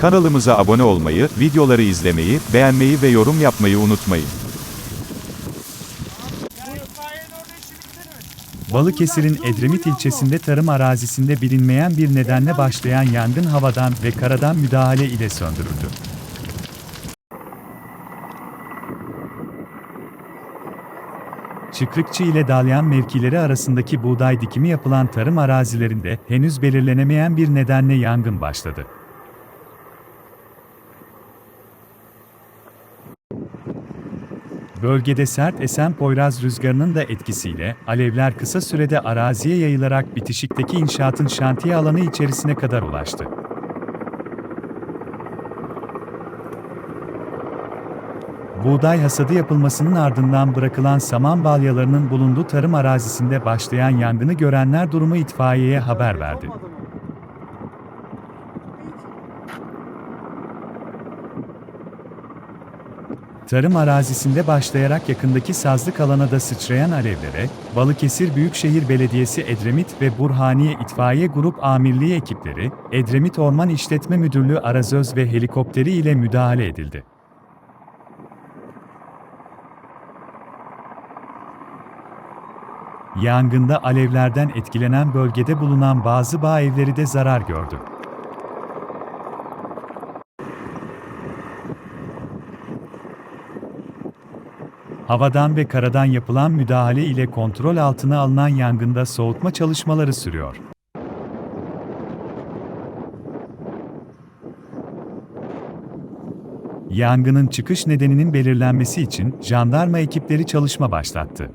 Kanalımıza abone olmayı, videoları izlemeyi, beğenmeyi ve yorum yapmayı unutmayın. Balıkesir'in Edremit ilçesinde tarım arazisinde bilinmeyen bir nedenle başlayan yangın havadan ve karadan müdahale ile söndürüldü. Çıkrıkçı ile Dalyan mevkileri arasındaki buğday dikimi yapılan tarım arazilerinde henüz belirlenemeyen bir nedenle yangın başladı. Bölgede sert esen Poyraz rüzgarının da etkisiyle alevler kısa sürede araziye yayılarak bitişikteki inşaatın şantiye alanı içerisine kadar ulaştı. Buğday hasadı yapılmasının ardından bırakılan saman balyalarının bulunduğu tarım arazisinde başlayan yangını görenler durumu itfaiyeye haber verdi. Tarım arazisinde başlayarak yakındaki sazlık alana da sıçrayan alevlere, Balıkesir Büyükşehir Belediyesi Edremit ve Burhaniye İtfaiye Grup Amirliği ekipleri, Edremit Orman İşletme Müdürlüğü Arazöz ve helikopteri ile müdahale edildi. Yangında alevlerden etkilenen bölgede bulunan bazı bağ evleri de zarar gördü. Havadan ve karadan yapılan müdahale ile kontrol altına alınan yangında soğutma çalışmaları sürüyor. Yangının çıkış nedeninin belirlenmesi için jandarma ekipleri çalışma başlattı.